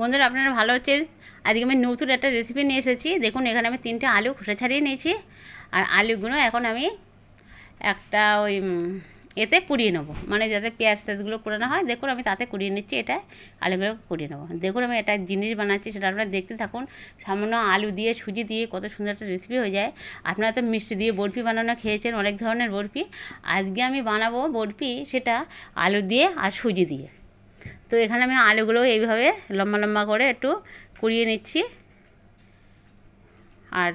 বন্ধুরা, আপনারা ভালো হচ্ছেন আজকে আমি নতুন একটা রেসিপি নিয়ে এসেছি। দেখুন, এখানে আমি তিনটে আলু খোসা ছাড়িয়ে নিয়েছি। আর আলুগুলো এখন আমি একটা ওই এতে কুড়িয়ে নেব। মানে যাতে পেঁয়াজ টেয়াজগুলো কুড়ানো হয়, দেখুন, আমি তাতে কুড়িয়ে নিচ্ছি এটা, আলুগুলো কুড়িয়ে নেব। দেখুন, আমি একটা জিনিস বানাচ্ছি, সেটা আপনারা দেখতে থাকুন। সামান্য আলু দিয়ে, সুজি দিয়ে কত সুন্দর একটা রেসিপি হয়ে যায়। আপনারা তো মিষ্টি দিয়ে বরফি বানানো খেয়েছেন, অনেক ধরনের বরফি। আজকে আমি বানাবো বরফি, সেটা আলু দিয়ে আর সুজি দিয়ে। তো এখানে আমি আলুগুলো এইভাবে লম্বা লম্বা করে একটু কুড়িয়ে নিচ্ছি। আর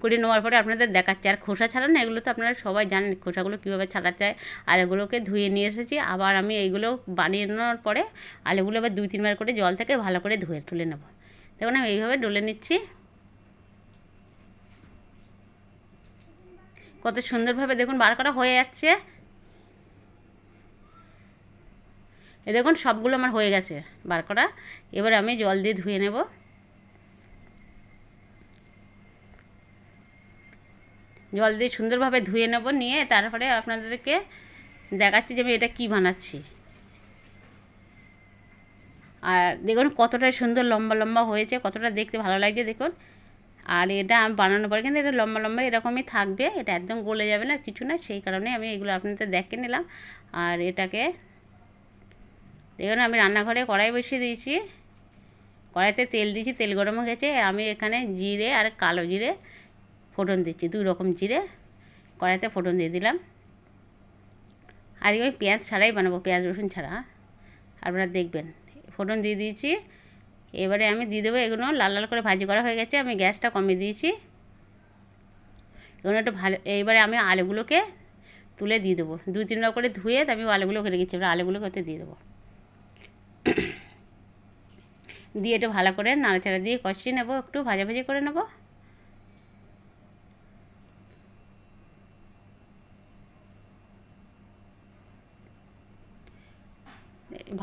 কুড়িয়ে নেওয়ার পরে আপনাদের দেখাচ্ছি। আর খোসা ছাড়ানো এগুলো তো আপনারা সবাই জানেন খোসাগুলো কীভাবে ছাড়াতে হয়। আলুগুলোকে ধুয়ে নিয়ে এসেছি। আবার আমি এইগুলো বানিয়ে নেওয়ার পরে আলুগুলো আবার দুই, তিনবার করে জল থেকে ভালো করে ধুয়ে তুলে নেব। দেখুন, আমি এইভাবে ডলে নিচ্ছি। কত সুন্দরভাবে দেখুন, বার করা হয়ে যাচ্ছে। এ দেখুন, সবগুলো আমার হয়ে গেছে বার করা। এবার আমি জল দিয়ে ধুয়ে নেব। জল দিয়ে সুন্দরভাবে ধুয়ে নেব, নিয়ে তারপরে আপনাদেরকে দেখাচ্ছি যে আমি এটা কী বানাচ্ছি। আর দেখুন, কতটা সুন্দর লম্বা লম্বা হয়েছে, কতটা দেখতে ভালো লাগছে, দেখুন। আর এটা আমি বানানোর পরে কিন্তু এটা লম্বা লম্বা এরকমই থাকবে, এটা একদম গলে যাবে না, কিছু না, সেই কারণে আমি এগুলো আপনাদের দেখে নিলাম। আর এটাকে দেখুন আমি রান্নাঘরে কড়াই বসিয়ে দিয়েছি। কড়াইতে তেল দিয়েছি, তেল গরম হয়ে গেছে। আমি এখানে জিরে আর কালো জিরে ফোড়ন দিচ্ছি দুই রকম জিরে। কড়াইতে ফোড়ন দিয়ে দিলাম। আজকে আমি পেঁয়াজ ছাড়াই বানাবো, পেঁয়াজ রসুন ছাড়া। আপনারা দেখবেন, ফোড়ন দিয়ে দিয়েছি। এবারে আমি দিয়ে দেবো এগুলো লাল লাল করে ভাজি করা হয়ে গেছে। আমি গ্যাসটা কমিয়ে দিয়েছি। এগুলো একটু ভালো, এইবারে আমি আলুগুলোকে তুলে দিয়ে দেবো। দু তিনবার করে ধুয়ে আমি আলুগুলোকে রেখেছি। এবার আলুগুলোকে ওতে দিয়ে দেবো। দিয়ে একটু ভালো করে নাড়াচাড়া দিয়ে কষিয়ে নেব, একটু ভাজা ভাজি করে নেব।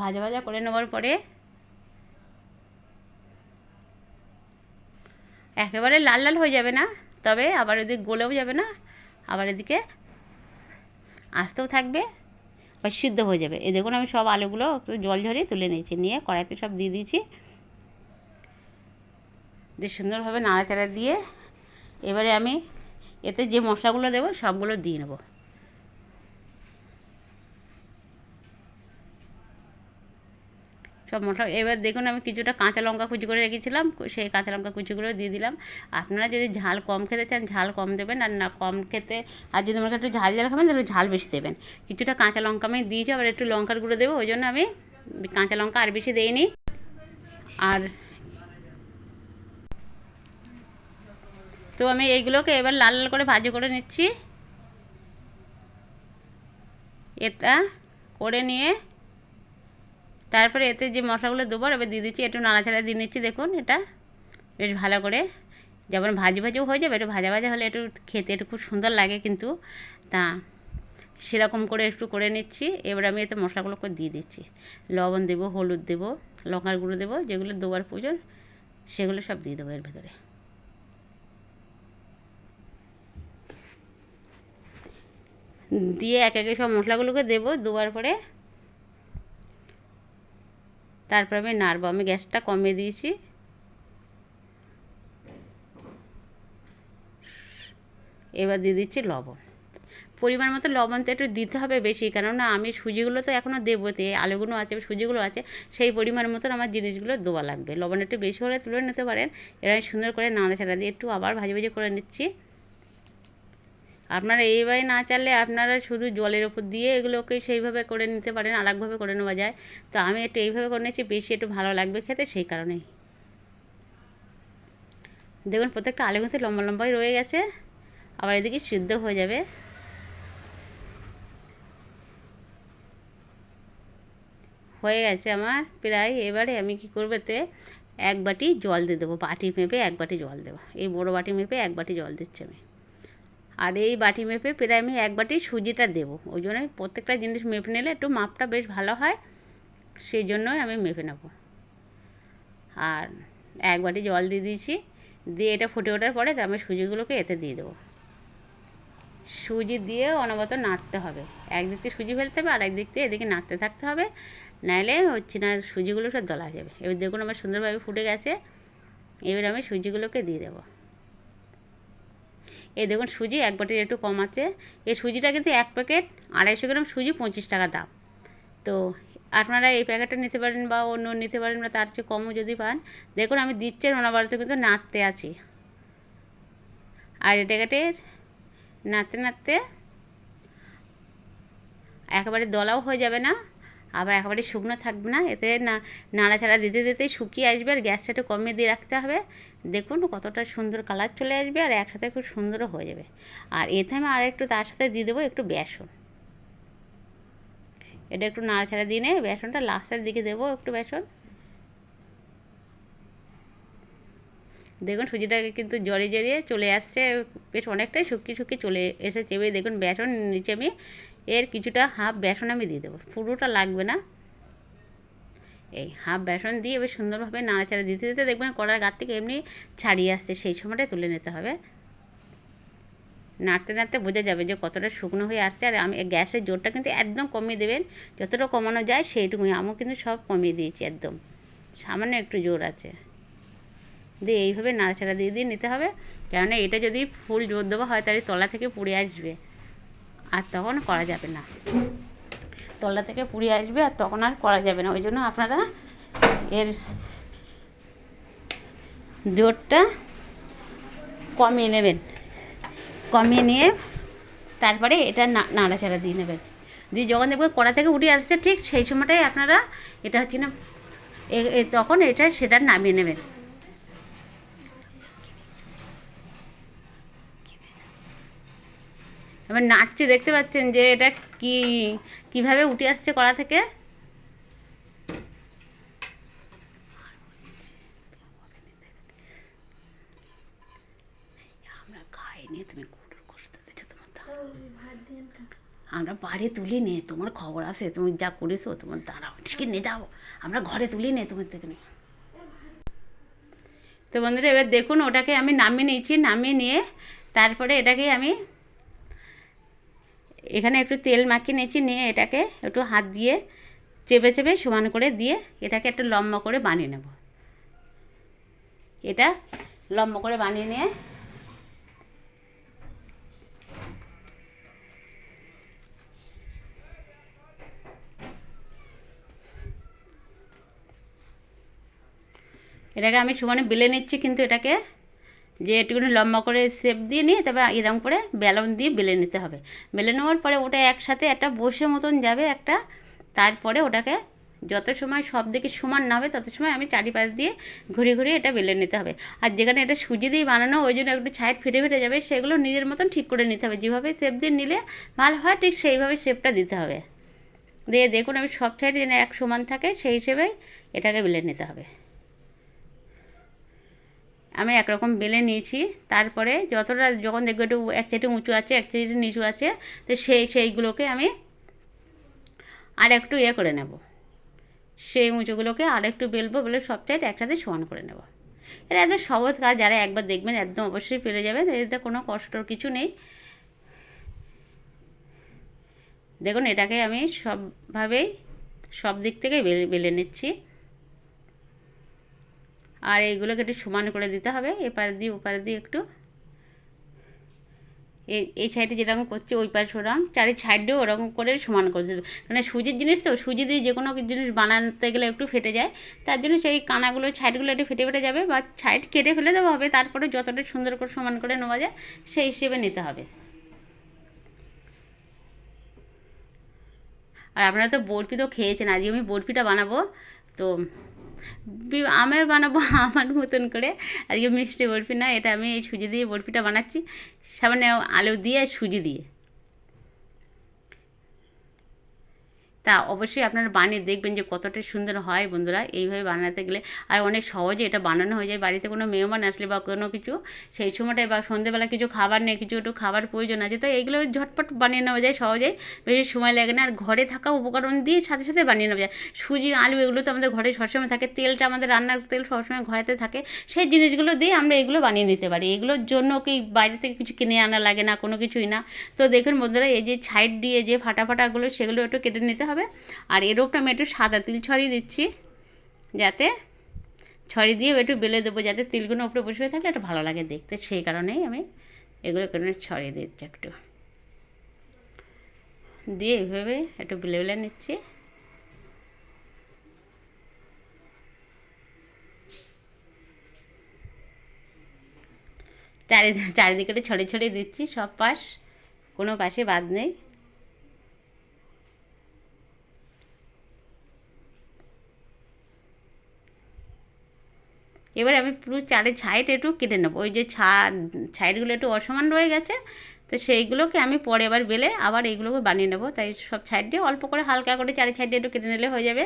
ভাজা ভাজা করে নেওয়ার পরে একেবারে লাল লাল হয়ে যাবে না, তবে আবার এদিকে গলেও যাবে না, আবার এদিকে আসতেও থাকবে। বা সিদ্ধ হয়ে যাবে। এই দেখুন আমি সব আলুগুলো জল ঝরিয়ে তুলে নিয়েছি। নিয়ে কড়াইতে সব দিয়ে দিয়েছি। দিয়ে সুন্দরভাবে নাড়াচাড়া দিয়ে এবারে আমি এতে যে মশলাগুলো দেবো সবগুলো দিয়ে নেব। সব মশলা, এবার দেখুন আমি কিছুটা কাঁচা লঙ্কা কুচি করে রেখেছিলাম সেই কাঁচা লঙ্কা কুচিগুলো দিয়ে দিলাম। আপনারা যদি ঝাল কম খেতে চান, ঝাল কম দেবেন, আর না কম খেতে, আর যদি করেন একটু ঝাল ঝাল খাবেন, তাহলে ঝাল বেশি দেবেন। কিছুটা কাঁচা লঙ্কা আমি দিয়েছি, আবার একটু লঙ্কার গুঁড়ো দেবো, ওই জন্য আমি কাঁচা লঙ্কা আর বেশি দেইনি। আর তো আমি এইগুলোকে এবার লাল লাল করে ভাজি করে নিচ্ছি। এটা করে নিয়ে তারপরে এতে যে মশলাগুলো দেবো, এবার দিয়ে দিচ্ছি, একটু নাড়াচাড়া দিয়ে নিচ্ছি, দেখুন এটা বেশ ভালো করে। যেমন ভাজি ভাজিও হয়ে যাবে, একটু ভাজা ভাজা হলে একটু খেতে একটু খুব সুন্দর লাগে কিন্তু। তা সেরকম করে একটু করে নিচ্ছি, এবার আমি এতে মশলাগুলোকে দিয়ে দিচ্ছি। লবণ দেবো, হলুদ দেবো, লঙ্কার গুঁড়ো দেবো, যেগুলো দেওয়ার প্রয়োজন সেগুলো সব দিয়ে দেবো এর ভেতরে। দিয়ে এক একে সব মশলাগুলোকে দেবো, দেওয়ার পরে তারপর আমি নাড়বো, আমি গ্যাসটা কমিয়ে দিয়েছি। এবার দিয়ে দিচ্ছি লবণ। পরিমাণ মতো লবণ তো একটু দিতে হবে বেশি, কেননা আমি সুজিগুলো তো এখনও দেবো তে আলুগুলো আছে, সুজিগুলো আছে, সেই পরিমাণ মতন আমার জিনিসগুলো দেওয়া লাগবে। লবণ একটু বেশি হলে তুলে নিতে পারেন। আমি সুন্দর করে নাড়াচাড়া দিয়ে একটু আবার ভাজি ভাজি করে নিচ্ছি। আপনারা এইভাবে না চাললে আপনারা শুধু জলের ওপর দিয়ে এগুলোকে সেইভাবে করে নিতে পারেন আরেকভাবে করে নেওয়া যায়। তো আমি একটু এইভাবে করে নিচ্ছি বেশি একটু ভালো লাগবে খেতে সেই কারণেই। দেখুন, প্রত্যেকটা আলু কিন্তু লম্বা লম্বাই রয়ে গেছে, আবার এদিকে সিদ্ধ হয়ে যাবে। হয়ে গেছে আমার প্রায়, এবারে আমি কি করব এতে এক বাটি জল দিয়ে দেবো, বাটি মেপে এক বাটি জল দেবো। এই বড়ো বাটি মেপে এক বাটি জল দিচ্ছি আমি। আর এই বাটি মেপে প্রায় আমি এক বাটি সুজিটা দেবো। ওই জন্য প্রত্যেকটা জিনিস মেপে নিলে একটু মাপটা বেশ ভালো হয়, সেই জন্যই আমি মেপে নেব। আর এক বাটি জল দিয়ে দিয়েছি, দিয়ে এটা ফুটে ওঠার পরে আমি সুজিগুলোকে এতে দিয়ে দেবো। সুজি দিয়ে অনবত নাড়তে হবে। একদিক দিয়ে সুজি ফেলতে হবে আর একদিক দিয়ে এদিকে নাড়তে থাকতে হবে। নাহলে হচ্ছে না সুজিগুলো সব দলা যাবে। এবার দেখুন আমার সুন্দরভাবে ফুটে গেছে। এবার আমি সুজিগুলোকে দিয়ে দেবো। এই দেখুন সুজি, এক বাটির একটু কম আছে। এই সুজিটা কিন্তু এক প্যাকেট আড়াইশো গ্রাম সুজি পঁচিশ টাকা দাম। তো আপনারা এই প্যাকেটটা নিতে পারেন বা অন্য নিতে পারেন বা তার চেয়ে কমও যদি পান। দেখুন আমি দিচ্ছি অনবরত কিন্তু নাড়তে আছি। আর এটাকে নাড়তে নাড়তে একেবারে দলাও হয়ে যাবে না। আবার একেবারে শুকনো থাকবে না। এতে না, নাড়াচাড়া দিতে দিতেই শুকিয়ে আসবে আর গ্যাসটা একটু কমিয়ে দিয়ে রাখতে হবে। দেখুন কতটা সুন্দর কালার চলে আসবে আর একসাথে খুব সুন্দরও হয়ে যাবে। আর এতে আমি আর একটু তার সাথে দিয়ে দেবো একটু বেসন। এটা একটু নাড়াচাড়া দিয়ে নিয়ে বেসনটা লাস্টের দিকে দেবো একটু বেসন। দেখুন সুজিটাকে কিন্তু জড়িয়ে জড়িয়ে চলে আসছে, বেশ অনেকটাই শুকিয়ে শুকিয়ে চলে এসেছে। এবার দেখুন বেসন নিচে আমি এর কিছুটা হাফ বেসন আমি দিয়ে দেবো। পুরোটা লাগবে না। এই হাফ বেসন দিয়ে এবার সুন্দরভাবে নাড়াচাড়া দিতে দিতে দেখবেন কড়ার গাছ থেকে এমনি ছাড়িয়ে আসছে, সেই সময়টাই তুলে নিতে হবে। নাড়তে নাড়তে বোঝা যাবে যে কতটা শুকনো হয়ে আসছে আর আমি গ্যাসের জোরটা কিন্তু একদম কমিয়ে দেবেন। যতটা কমানো যায় সেইটুকুই, আমিও কিন্তু সব কমিয়ে দিয়েছি একদম। সামান্য একটু জোর আছে। দিয়ে এইভাবে নাড়াচাড়া দিয়ে দিয়ে নিতে হবে। কেননা এটা যদি ফুল জোর দেওয়া হয় তাহলে তলা থেকে পুড়ে আসবে। আর তখন করা যাবে না। তলা থেকে পুড়ে আসবে আর তখন আর করা যাবে না। ওই জন্য আপনারা এর জোরটা কমিয়ে নেবেন। কমিয়ে নিয়ে তারপরে এটা নাড়াচাড়া দিয়ে নেবেন। দিয়ে যখন দেখবেন কড়া থেকে উঠে আসছে, ঠিক সেই সময়টাই আপনারা এটা হচ্ছে না তখন এটা সেটা নামিয়ে নেবেন। এবার নাচছে, দেখতে পাচ্ছেন যে এটা কি, কীভাবে উঠে আসছে কড়া থেকে? আমরা বাড়ি তুলি নে, তোমার খবর আছে, তুমি যা করেছ তোমার দাঁড়াও ঠিক নিয়ে যাও। আমরা ঘরে তুলি নে তোমার থেকে তো বন্ধুরা, এবার দেখুন, ওটাকে আমি নামিয়ে নিয়েছি, নামিয়ে নিয়ে তারপরে এটাকে আমি এখানে একটু তেল মাখিয়ে নিয়েছি, নিয়ে এটাকে একটু হাত দিয়ে চেপে চেপে সমান করে দিয়ে এটাকে একটু লম্বা করে বানিয়ে নেব। এটা লম্বা করে বানিয়ে নিয়ে এটাকে আমি সমানে বেলে নিচ্ছি কিন্তু এটাকে। যে একটুখানি লম্বা করে শেপ দিয়ে নিয়ে তারপর এরকম করে বেলন দিয়ে বেলে নিতে হবে। বেলে নেওয়ার পরে ওটা একসাথে একটা বসে মতন যাবে একটা, তারপরে ওটাকে যত সময় সব দিকে সমান না হবে তত সময় আমি চারিপাশ দিয়ে ঘুরিয়ে ঘুরে এটা বেলে নিতে হবে। আর যেখানে এটা সুজি দিয়ে বানানো ওই জন্য একটু ছাইড ফেটে ফেটে যাবে, সেগুলো নিজের মতন ঠিক করে নিতে হবে। যেভাবে শেপ দিয়ে নিলে ভালো হয়, ঠিক সেইভাবে শেপটা দিতে হবে। দিয়ে দেখুন আমি সব সাইড যেন এক সমান থাকে, সেই হিসেবেই এটাকে বেলে নিতে হবে। আমি একরকম বেলে নিয়েছি। তারপরে যতটা যখন দেখব একটু, এক চাইটে উঁচু আছে, এক চাইটে নিচু আছে, তো সেই, সেইগুলোকে আমি আর একটু ইয়ে করে নেব। সেই উঁচুগুলোকে আর একটু বেলবো, বলে সব চাইট একসাথে সমান করে নেব। এটা একদম সহজ কাজ, যারা একবার দেখবেন একদম অবশ্যই পেরে যাবেন এতে কোনো কষ্টর কিছু নেই। দেখুন, এটাকে আমি সবভাবেই সব দিক থেকে বেলে নিচ্ছি। আর এইগুলোকে একটু সমান করে দিতে হবে, এপার দিয়ে ওপার দিয়ে একটু। এই সাইডে যেরকম করছি ওই পাশে ওরকম, চারি সাইডেও ওরকম করে সমান করে দেবে মানে সুজির জিনিস তো, সুজি দিয়ে যে কোনো জিনিস বানাতে গেলে একটু ফেটে যায়, তার জন্য সেই কানাগুলো, সাইডগুলো একটু ফেটে ফেটে যাবে বা সাইড কেটে ফেলে দেওয়া হবে, তারপরে যতটা সুন্দর করে সমান করে নেওয়া যায়, সেই হিসেবে নিতে হবে। আর আপনারা তো বরফি তো খেয়েছেন, আজকে আমি বরফিটা বানাবো, তো আমের বানাবো আমার মতন করে। আজকে মিষ্টি বরফি না, এটা আমি এই সুজি দিয়ে বরফিটা বানাচ্ছি। সামনে আলু দিয়ে সুজি দিয়ে। তা অবশ্যই আপনারা বানিয়ে দেখবেন যে কতটা সুন্দর হয় বন্ধুরা। এইভাবে বানাতে গেলে আর অনেক সহজে এটা বানানো হয়ে যায়। বাড়িতে কোনো মেহমান আসলে বা কোনো কিছু সেই সময়টায় বা সন্ধেবেলা কিছু খাবার নেই, কিছু একটু খাবার প্রয়োজন আছে, তো এইগুলো ঝটপট বানিয়ে নেওয়া যায় সহজেই বেশি সময় লাগে না আর ঘরে থাকা উপকরণ দিয়ে সাথে সাথে বানিয়ে নেওয়া যায়। সুজি, আলু এগুলো তো আমাদের ঘরে সবসময় থাকে, তেলটা আমাদের রান্নার তেল সবসময় ঘরেতে থাকে। সেই জিনিসগুলো দিয়ে আমরা এগুলো বানিয়ে নিতে পারি। এগুলোর জন্য কি বাইরে থেকে কিছু কিনে আনা লাগে না, কোনো কিছুই না। তো দেখুন বন্ধুরা, এই যে সাইড দিয়ে যে ফাটা ফাটাগুলো সেগুলো একটু কেটে নিতে আর এর উপরে আমি একটু সাদা তিল ছড়িয়ে দিচ্ছি, যাতে ছড়িয়ে দিয়ে একটু বেলে দেবো, যাতে তিলগুলো উপরে বসে থাকলে একটু ভালো লাগে দেখতে। সেই কারণেই আমি এগুলো কেন ছড়িয়ে দিচ্ছি একটু। দিয়ে এইভাবে একটু বেলে বেলে নিচ্ছি। চারি চারিদিকে ছড়িয়ে ছড়িয়ে দিচ্ছি, সব পাশ কোনো পাশে বাদ নেই। এবার আমি পুরো চারে ছাইট একটু কেটে নেব। ওই যে ছা, ছাইটগুলো একটু অসমান রয়ে গেছে, তো সেইগুলোকে আমি পরে এবার বেলে আবার এইগুলোকে বানিয়ে নেব। তাই সব সাইড দিয়ে অল্প করে হালকা করে চারি দিয়ে একটু কেটে নিলে হয়ে যাবে।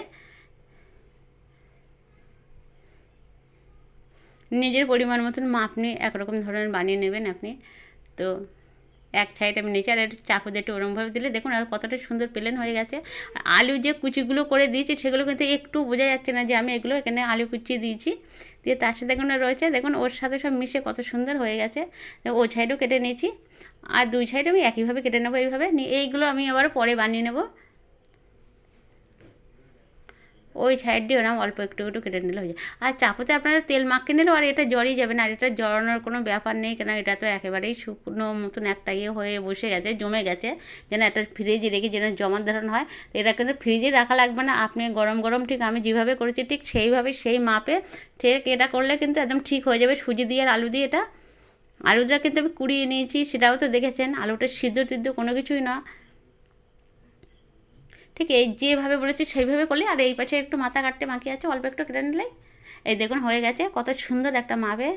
নিজের পরিমাণ মতন মাপ নিয়ে একরকম ধরনের বানিয়ে নেবেন আপনি। তো এক সাইড আমি নেচার আর একটু চাকু দিয়ে একটু ওরমভাবে দিলে দেখুন আর কতটা সুন্দর প্লেন হয়ে গেছে। আর আলু যে কুচিগুলো করে দিয়েছি সেগুলো কিন্তু একটু বোঝা যাচ্ছে না যে আমি এগুলো এখানে আলু কুচি দিয়েছি। দিয়ে তার সাথে দেখুন রয়েছে, দেখুন ওর সাথে সব মিশে কত সুন্দর হয়ে গেছে। ও সাইডও কেটে নিয়েছি। আর দুই সাইড আমি একইভাবে কেটে নেব এইভাবে। নিয়ে এইগুলো আমি আবার পরে বানিয়ে নেব। ওই সাইড দিয়ে ওরকম অল্প একটু একটু কেটে নিলে হয়ে যায়। আর চাকুতে আপনারা তেল মাখিয়ে নিলেও আর এটা জড়ই যাবে না, আর এটা জড়ানোর কোনো ব্যাপার নেই, কেন এটা তো একেবারেই শুকনো মতন একটা ইয়ে হয়ে বসে গেছে, জমে গেছে, যেন একটা ফ্রিজে রেখে যেন জমার ধরন হয়। তো এটা কিন্তু ফ্রিজে রাখা লাগবে না, আপনি গরম গরম ঠিক আমি যেভাবে করেছি ঠিক সেইভাবে সেই মাপে ঠিক এটা করলে কিন্তু একদম ঠিক হয়ে যাবে। সুজি দিয়ে আর আলু দিয়ে এটা, আলুটা কিন্তু আমি কুড়িয়ে নিয়েছি, সেটাও তো দেখেছেন, আলুটা সিদ্ধ টিদ্ধ কোনো কিছুই না। ঠিক এই যেভাবে বলেছি সেইভাবে করলে, আর এই পাশে একটু মাথা কাটতে বাকি আছে, অল্প একটু কেটে নিলে, এই দেখুন হয়ে গেছে, কত সুন্দর একটা মাপে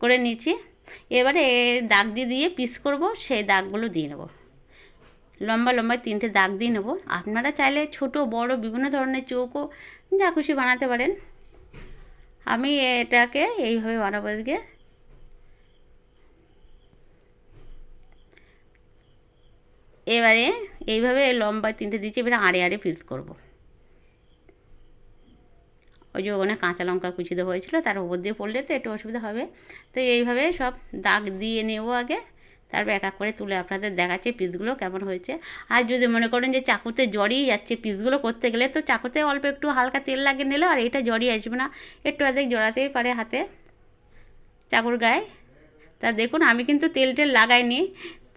করে নিয়েছি। এবারে দাগ দিয়ে দিয়ে পিস করব, সেই দাগগুলো দিয়ে নেব। লম্বা লম্বা তিনটে দাগ দিয়ে নেব। আপনারা চাইলে ছোট, বড়, বিভিন্ন ধরনের চৌকো, যা খুশি বানাতে পারেন। আমি এটাকে এইভাবে বানাবো এদিকে। এবারে এইভাবে লম্বা তিনটে দিচ্ছি, এবারে আড়ে আড়ে পিস করব। ওই যে ওখানে কাঁচা লঙ্কা কুচি দেওয়া হয়েছিল, তার উপর দিয়ে পড়লে তো একটু অসুবিধা হবে। তো এইভাবে সব দাগ দিয়ে নেব আগে, তারপর এক এক করে তুলে আপনাদের দেখাচ্ছে পিসগুলো কেমন হয়েছে। আর যদি মনে করেন যে চাকুতে জড়িয়ে যাচ্ছে পিসগুলো করতে গেলে, তো চাকুতে অল্প একটু হালকা তেল লাগিয়ে নিলে আর এটা জড়িয়ে আসবে না। একটু অর্ধেক জড়াতেই পারে হাতে চাকুর গায়ে। তা দেখুন, আমি কিন্তু তেল টেল লাগাইনি।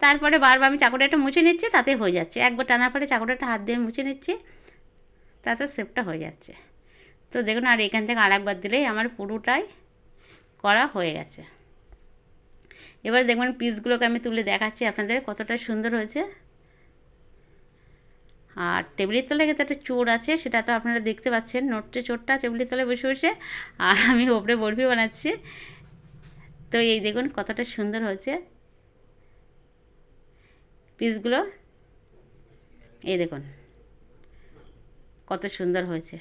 তারপরে বারবার আমি চাকুটা একটা মুছে নিচ্ছি তাতে হয়ে যাচ্ছে। একবার টানার পরে চাকুটা হাত দিয়ে মুছে নিচ্ছি, তাতে সেপটা হয়ে যাচ্ছে। তো দেখুন, আর এখান থেকে আর একবার দিলেই আমার পুরোটাই করা হয়ে গেছে। এবার দেখবেন পিসগুলোকে আমি তুলে দেখাচ্ছি আপনাদের কতটা সুন্দর হয়েছে। আর টেবিলের তলায় কিন্তু একটা চোর আছে, সেটা তো আপনারা দেখতে পাচ্ছেন। নোটটে চোরটা টেবিলের তলায় বসে বসে, আর আমি ওপরে বরফি বানাচ্ছি। তো এই দেখুন, কতটা সুন্দর হয়েছে। পিসগুলো। এই দেখুন, কত সুন্দর হয়েছে।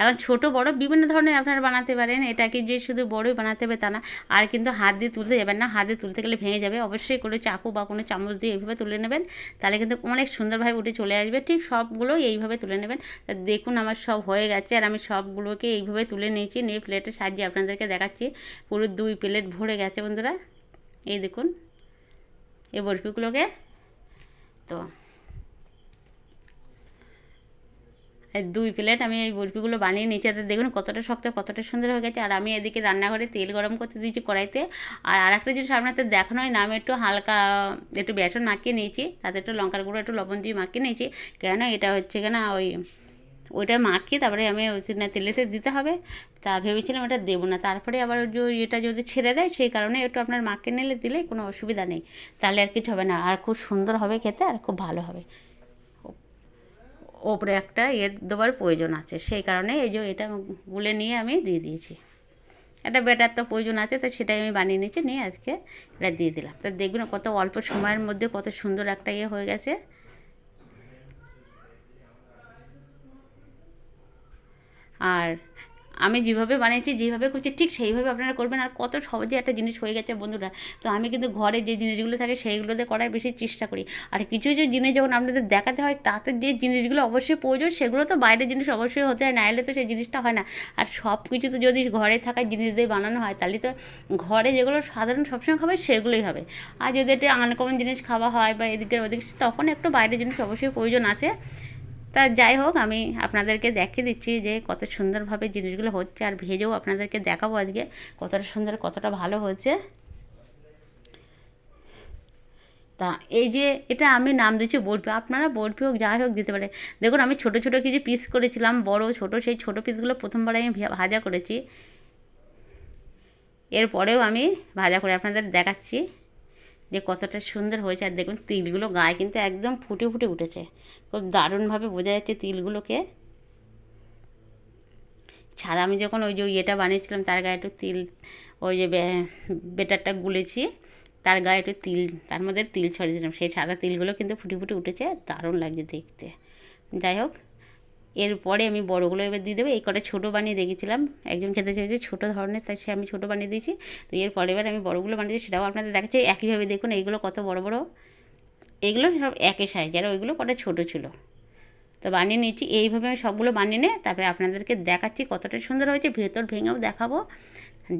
এখন ছোট বড় বিভিন্ন ধরনের আপনারা বানাতে পারেন। এটাকে যে শুধু বড়ই বানাতে হবে তা না, আর কিন্তু হাত দিয়ে তুলতে যাবেন না। হাত দিয়ে তুলতে গেলে ভেঙে যাবে। অবশ্যই করে চাকু বা কোনো চামচ দিয়ে এইভাবে তুলে নেবেন, তাহলে কিন্তু অনেক সুন্দরভাবে উঠে চলে আসবে। ঠিক সবগুলো এইভাবে তুলে নেবেন। দেখুন আমার সব হয়ে গেছে, আর আমি সবগুলোকে এইভাবে তুলে নিয়েছি। নিয়ে প্লেটে সাজিয়ে আপনাদেরকে দেখাচ্ছি। পুরো দুই প্লেট ভরে গেছে বন্ধুরা। এই দেখুন, এই বরফিগুলোকে তো। দুই প্লেট আমি এই বরফিগুলো বানিয়ে নিচে দেখুন কতটা শক্ত, কতটা সুন্দর হয়ে গেছে। আর আমি এদিকে রান্নাঘরে তেল গরম করতে দিয়েছি কড়াইতে। আর আরেকটা জিনিস আপনাদের হয় না, আমি একটু হালকা, একটু বেসন মাখিয়ে নিয়েছি। তাতে একটু লঙ্কার গুঁড়ো, একটু লবণ দিয়ে মাখিয়ে নিয়েছি। কেন? এটা হচ্ছে কেন? ওই ওইটা মাখিয়ে তারপরে আমি না তেলেতে দিতে হবে। তা ভেবেছিলাম ওটা দেবো না। তারপরে আবার যে এটা যদি ছেড়ে দেয়, সেই কারণে একটু আপনার মাখিয়ে নিলে দিলে কোনো অসুবিধা নেই। তাহলে আর কিছু হবে না। আর খুব সুন্দর হবে খেতে আর খুব ভালো হবে। ওপরে একটা এর দেওয়ার প্রয়োজন আছে। সেই কারণে এই যে এটা গুলে নিয়ে আমি দিয়ে দিয়েছি। একটা বেটার তো প্রয়োজন আছে, তো সেটাই আমি বানিয়ে নিয়েছি। নিয়ে আজকে এটা দিয়ে দিলাম। তো দেখুন কত অল্প সময়ের মধ্যে কত সুন্দর একটা ইয়ে হয়ে গেছে। আর আমি যেভাবে বানিয়েছি, যেভাবে করছি, ঠিক সেইভাবে আপনারা করবেন। আর কত সহজে একটা জিনিস হয়ে গেছে বন্ধুরা। তো আমি কিন্তু ঘরে যে জিনিসগুলো থাকে, সেইগুলোতে করার বেশি চেষ্টা করি। আর কিছু কিছু জিনিস যখন আপনাদের দেখাতে হয়, তাতে যে জিনিসগুলো অবশ্যই প্রয়োজন, সেগুলো তো বাইরের জিনিস অবশ্যই হতে হয় না এলে তো সেই জিনিসটা হয় না। আর সব কিছু তো যদি ঘরে থাকা জিনিস দিয়ে বানানো হয়, তাহলে তো ঘরে যেগুলো সাধারণ সবসময় খাবে, সেগুলোই হবে। আর যদি একটা আনকমন জিনিস খাওয়া হয় বা এদিকে ওদিকে, তখন একটু বাইরের জিনিস অবশ্যই প্রয়োজন আছে। তা যাই হোক, আমি আপনাদেরকে দেখিয়ে দিচ্ছি যে কত সুন্দরভাবে জিনিসগুলো হচ্ছে আর ভেজেও আপনাদেরকে দেখাবো আজকে কতটা সুন্দর, কতটা ভালো হচ্ছে তা এই যে এটা আমি নাম দিচ্ছি বরফি আপনারা বরফি হোক, যাই হোক দিতে পারে। দেখুন, আমি ছোটো ছোটো কিছু পিস করেছিলাম, বড়, ছোট, সেই ছোটো পিসগুলো প্রথমবার আমি ভাজা করেছি। এরপরেও আমি ভাজা করে আপনাদের দেখাচ্ছি। যে কতটা সুন্দর হয়েছে। আর দেখুন, তিলগুলো গায়ে কিন্তু একদম ফুটে ফুটে উঠেছে। খুব দারুণভাবে বোঝা যাচ্ছে তিলগুলোকে। ছাড়া আমি যখন ওই যে ইয়েটা বানিয়েছিলাম, তার গায়ে একটু তিল, ওই যে বেটারটা গুলেছি, তার গায়ে একটু তিল, তার মধ্যে তিল ছড়িয়ে দিলাম। সেই সাদা তিলগুলো কিন্তু ফুটে ফুটে উঠেছে, দারুণ লাগছে দেখতে। যাই হোক এরপরে আমি বড়গুলো এবার দিয়ে দেবো। এই কটা ছোটো বানিয়ে দেখেছিলাম একজন খেতে চেয়েছে ছোটো ধরনের, তাই সে আমি ছোটো বানিয়ে দিয়েছি। তো এরপরে এবার আমি বড়গুলো বানিয়ে দিই সেটাও আপনাদের দেখাচ্ছি। একইভাবে দেখুন, এইগুলো কত বড় বড়। এগুলো সব একই সাইজ আর ওইগুলো কটা ছোটো ছিল। তো বানিয়ে নিয়েছি। এইভাবে আমি সবগুলো বানিয়ে নিয়ে তারপরে আপনাদেরকে দেখাচ্ছি কতটা সুন্দর হয়েছে। ভেতর ভেঙেও দেখাবো।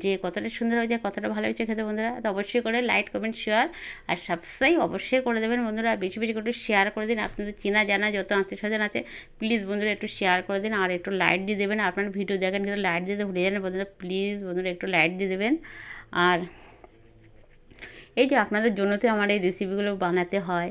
যে কতটা সুন্দর হয়েছে, কতটা ভালো হয়েছে খেতে বন্ধুরা, তো অবশ্যই করে লাইক কমেন্ট শেয়ার আর সাবস্ক্রাইব অবশ্যই করে দেবেন বন্ধুরা। বেশি বেশি করে শেয়ার করে দিন। আপনাদের চেনা জানা যত আত্মীয় স্বজন আছে প্লিজ বন্ধুরা একটু শেয়ার করে দিন। আর একটু লাইট দিয়ে দেবেন। আপনারা ভিডিও দেখেন কিন্তু লাইট দিতে ভুলে যান বন্ধুরা। প্লিজ বন্ধুরা একটু লাইট দিয়ে দেবেন। আর এই যে আপনাদের জন্যতে আমার এই রেসিপিগুলো বানাতে হয়।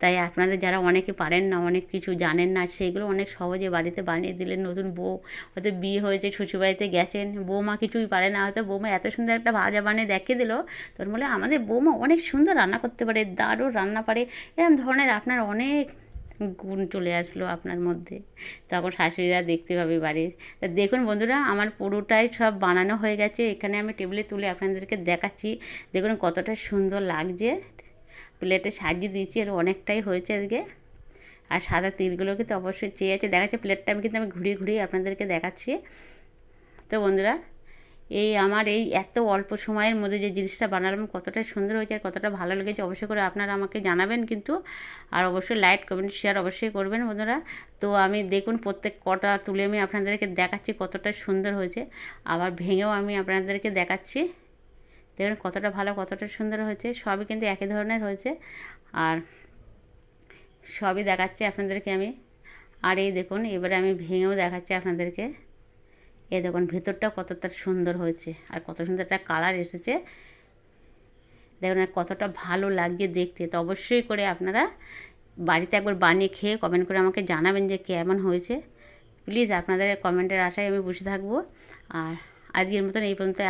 তাই আপনাদের যারা অনেকে পারেন না, অনেক কিছু জানেন না সেইগুলো অনেক সহজে বাড়িতে বানিয়ে দিলেন নতুন বউ। হয়তো বিয়ে হয়েছে, শ্বশুরবাড়িতে গেছেন, বৌমা কিছুই পারে না, হয়তো বৌমা এত সুন্দর একটা ভাজা বানিয়ে দেখিয়ে দিল। তোর বলে আমাদের বৌমা অনেক সুন্দর রান্না করতে পারে, দারুণ রান্না পারে এরকম ধরনের আপনার অনেক গুণ চলে আসলো আপনার মধ্যে। তখন শাশুড়িরা দেখতে পাবে বাড়ির। তা দেখুন বন্ধুরা, আমার পুরোটাই সব বানানো হয়ে গেছে। এখানে আমি টেবিলে তুলে আপনাদেরকে দেখাচ্ছি। দেখুন কতটা সুন্দর লাগছে। প্লেটে সাজিয়ে দিয়েছি আর অনেকটাই হয়েছে আজকে। আর সাদা তিলগুলোকে তো অবশ্যই চেয়ে আছে। দেখাচ্ছে প্লেটটা আমি কিন্তু আমি ঘুরিয়ে ঘুরিয়ে আপনাদেরকে দেখাচ্ছি। তো বন্ধুরা, এই আমার এই এত অল্প সময়ের মধ্যে যে জিনিসটা বানালাম, কতটা সুন্দর হয়েছে আর কতটা ভালো লেগেছে অবশ্যই করে আপনারা আমাকে জানাবেন কিন্তু। আর অবশ্যই লাইক, কমেন্ট, শেয়ার অবশ্যই করবেন বন্ধুরা। তো আমি দেখুন প্রত্যেক কটা তুলে আমি আপনাদেরকে দেখাচ্ছি কতটা সুন্দর হয়েছে। আবার ভেঙেও আমি আপনাদেরকে দেখাচ্ছি। দেখুন কতটা ভালো, কতটা সুন্দর হয়েছে, সবই কিন্তু একই ধরনের হয়েছে। আর সবই দেখাচ্ছি আপনাদেরকে আমি। আর এই দেখুন, এবারে আমি ভেঙেও দেখাচ্ছি আপনাদেরকে। এই দেখুন, ভেতরটা কতটা সুন্দর হয়েছে আর কত সুন্দর একটা কালার এসেছে। দেখুন আর কতটা ভালো লাগছে দেখতে। তো অবশ্যই করে আপনারা বাড়িতে একবার বানিয়ে খেয়ে কমেন্ট করে আমাকে জানাবেন যে কেমন হয়েছে। প্লিজ আপনাদের কমেন্টের আশায় আমি বসে থাকব। আর আজকের মতন এই পর্যন্ত